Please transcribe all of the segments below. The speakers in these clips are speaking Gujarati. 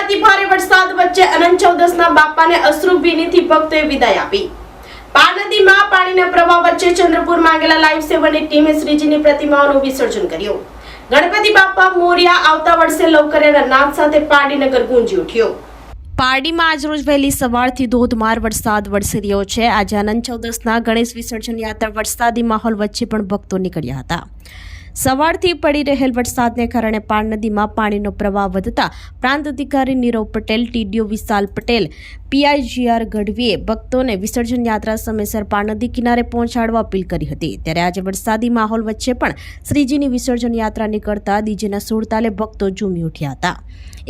અતિ ભારે વરસાદ વચ્ચે અનંત ચૌદસના બાપાને અશ્રુભીનીથી ભક્તોએ વિદાય આપી. પાર નદીમાં પાણીના પ્રવાહ વચ્ચે ચંદ્રપુરમાં આવેલા લાઈફ સેવરની ટીમે શ્રીજીની પ્રતિમાઓનું વિસર્જન કર્યું. ગણપતિ બાપા મોરિયા આવતા વર્ષે લવકરિયાના નાદ સાથે પારડીનગર ગુંજી ઉઠ્યો. પારડીમાં આજરોજ વહેલી સવારથી ધોધમાર વરસાદ વરસી રહ્યો છે. આજે અનંત ચૌદસના ગણેશ વિસર્જન યાત્રા વરસાદી માહોલ વચ્ચે પણ ભક્તો નીકળ્યા હતા. સવારથી પડી રહેલ વરસાદને કારણે પાર નદીમાં પાણીનો પ્રવાહ વધતા પ્રાંત અધિકારી Nirav Patel, TDO Vishal Patel, PI G R ગઢવીએ ભક્તોને વિસર્જન યાત્રા સમયસર પાર નદી કિનારે પહોંચાડવા અપીલ કરી હતી. ત્યારે આજે વરસાદી માહોલ વચ્ચે પણ શ્રીજીની વિસર્જન યાત્રા નીકળતા ડીજેના સુરતાલે ભક્તો ઝૂમી ઉઠ્યા હતા.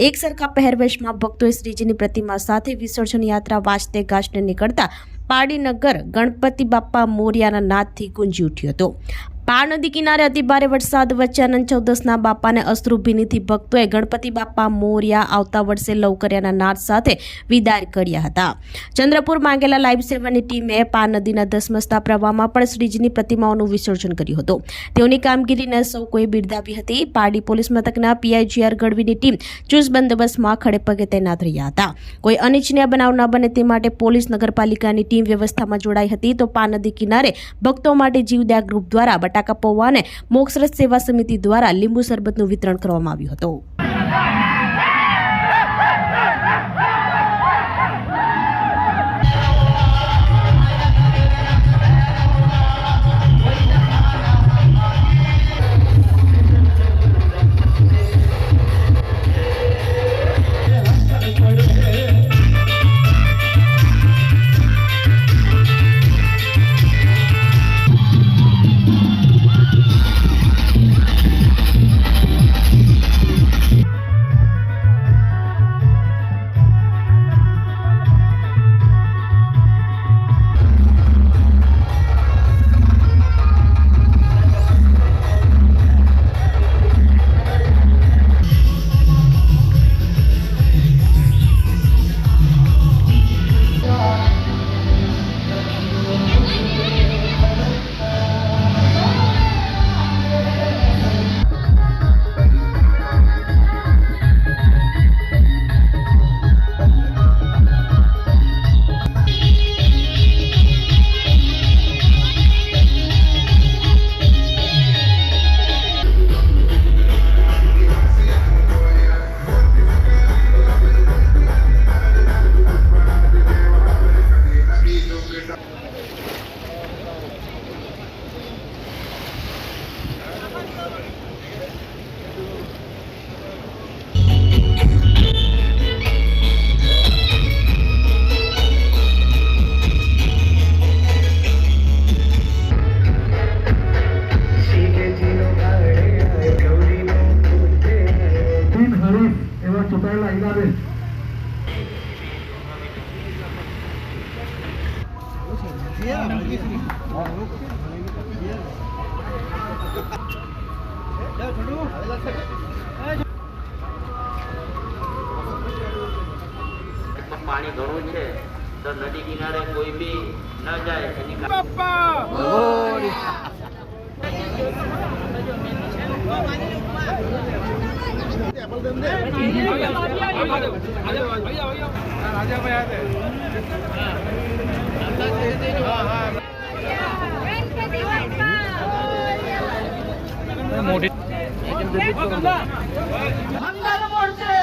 એક સરખા પહેરવેશમાં ભક્તોએ શ્રીજીની પ્રતિમા સાથે વિસર્જન યાત્રા વાંચતે ગાજને નીકળતા પાડીનગર ગણપતિ બાપ્પા મોરિયાના નાદથી ગુંજી ઉઠ્યો હતું. પાર નદી કિનારે અતિભારે વરસાદ વચ્ચે અનંત ચૌદસના બાપાને અશ્રુભીનીથી ભક્તોએ ગણપતિ બાપા મોર્યા આવતા વર્ષે લવકરિયાના નાદ સાથે વિદાય કર્યા હતા. ચંદ્રપુર માંગેલા લાઈવ સેવનની ટીમે પાર નદીના ધસમસતા પ્રવાહમાં પણ શ્રીજીની પ્રતિમાઓનું વિસર્જન કર્યું હતું. તેઓની કામગીરીને સૌ કોઈ બિરદાવી હતી. પારડી પોલીસ મથકના પીઆઈજીઆર ગઢવીની ટીમ ચુસ્ત બંદોબસ્તમાં ખડે પગે તૈનાત રહ્યા હતા. કોઈ અનિચ્છનીય બનાવ ન બને તે માટે પોલીસ નગરપાલિકાની ટીમ વ્યવસ્થામાં જોડાઈ હતી તો પા નદી કિનારે ભક્તો માટે જીવદયા ગ્રુપ દ્વારા બટાકા પૌવા અને સેવા સમિતિ દ્વારા લીંબુ શરબતનું વિતરણ કરવામાં આવ્યું હતું. ચૂંટાયેલા પાણી ઘણું છે. તો નદી કિનારે કોઈ બી ન જાય એની કા- ગણપતિ બાપ્પા મંગલ મૂર્તિ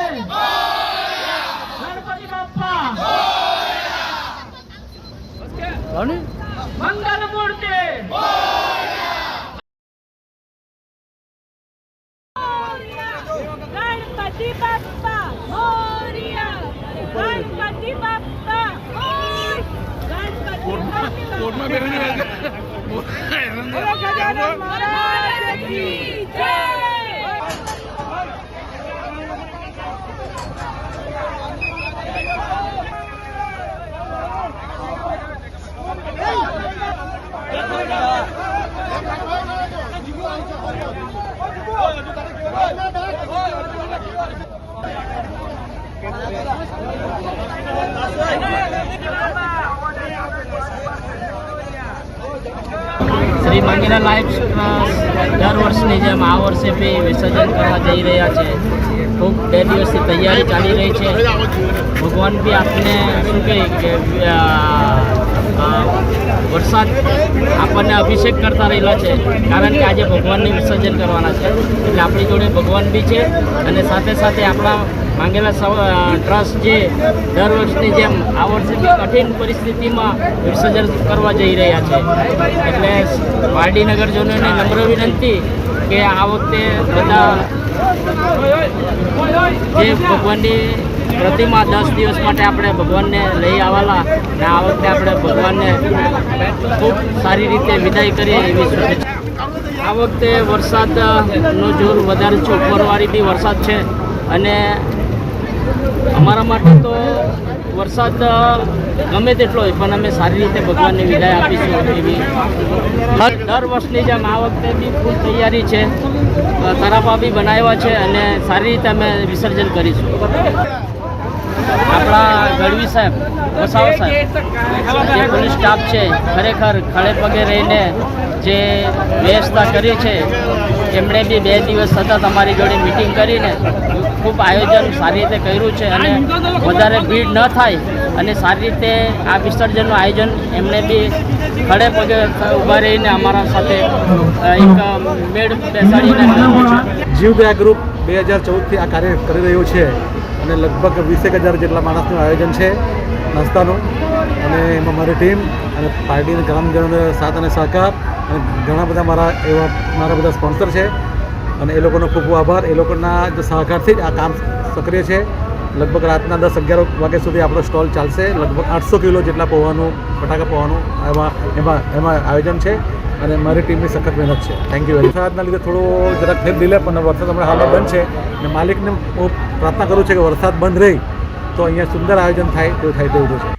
ગણપતિ બાપ્પા મંગલ મૂર્તિ ગણપતિ બાપ્પા મોરિયા ગણપતિ બાપ્પા મોરિયા ગણપતિ બાપ્પા મહારાજ કી જય શ્રી મંગીરા લાઈફ ટ્રસ્ટ દર વર્ષની જેમ આ વર્ષે બી વિસર્જન કરવા જઈ રહ્યા છે. ખૂબ બે દિવસથી તૈયારી ચાલી રહી છે. ભગવાન બી આપને શું કહે કે વરસાદ આપણને અભિષેક કરતા રહેલા છે. કારણ કે આજે ભગવાનને વિસર્જન કરવાના છે. એટલે આપણી જોડે ભગવાન બી છે અને સાથે સાથે આપણા માંગેલા ટ્રસ્ટ જે દર વર્ષની જેમ આ વર્ષે કઠિન પરિસ્થિતિમાં વિસર્જન કરવા જઈ રહ્યા છે. એટલે પારડી નગરજનોને નમ્ર વિનંતી કે આ વખતે બધા જે ભગવાનની પ્રતિમા દસ દિવસ માટે આપણે ભગવાનને લઈ આવેલા ને આ વખતે આપણે ભગવાનને ખૂબ સારી રીતે વિદાય કરીએ એવી શુભેચ્છા. આ વખતે વરસાદનો જોર વધારે છે. ઉપરવાળી બી વરસાદ છે અને અમારા માટે તો વરસાદ ગમે તેટલો હોય, પણ અમે સારી રીતે ભગવાનને વિદાય આપીશું એવી. દર વર્ષની જેમ આ વખતે બી ફૂલ તૈયારી છે. તરાપા બી બનાવ્યા છે અને સારી રીતે અમે વિસર્જન કરીશું. આપણા ગઢવી સાહેબ, વસાવા સાહેબ, જે પોલીસ સ્ટાફ છે, ખરેખર ખડે પગે રહીને જે વ્યવસ્થા કરી છે, એમણે બી બે દિવસ સતત અમારી જોડે મિટિંગ કરીને ખૂબ આયોજન સારી રીતે કર્યું છે અને વધારે ભીડ ન થાય અને સારી રીતે આ વિસર્જનનું આયોજન એમણે બી ખડે પગે ઊભા રહીને અમારા સાથે એક મેળ બેસાડીને જીવ ગ્રુપ બે હજાર ચૌદથી આ કાર્ય કરી રહ્યું છે. અને લગભગ વીસેક હજાર જેટલા માણસનું આયોજન છે નાસ્તાનું. અને એમાં મારી ટીમ અને પાર્ટીના ગ્રામજનોનો સાથ અને સહકાર અને ઘણા બધા મારા એવા મારા બધા સ્પોન્સર છે. અને એ લોકોનો ખૂબ ખૂબ આભાર. એ લોકોના જે સહકારથી જ આ કામ સક્રિય છે. લગભગ રાતના દસ અગિયાર વાગ્યા સુધી આપણો સ્ટોલ ચાલશે. લગભગ આઠસો કિલો જેટલા પૌવાનું બટાકા પૌવાનું એમાં એમાં એમાં આયોજન છે અને મારી ટીમની સખત મહેનત છે. થેન્ક યુ વરસાદના લીધે થોડો જરાક ફેર ડીલે પણ વરસાદ હમણાં હાલમાં બંધ છે અને માલિકને હું પ્રાર્થના કરું છું કે વરસાદ બંધ રહી તો અહીંયા સુંદર આયોજન થાય તેવું થાય તેવું છે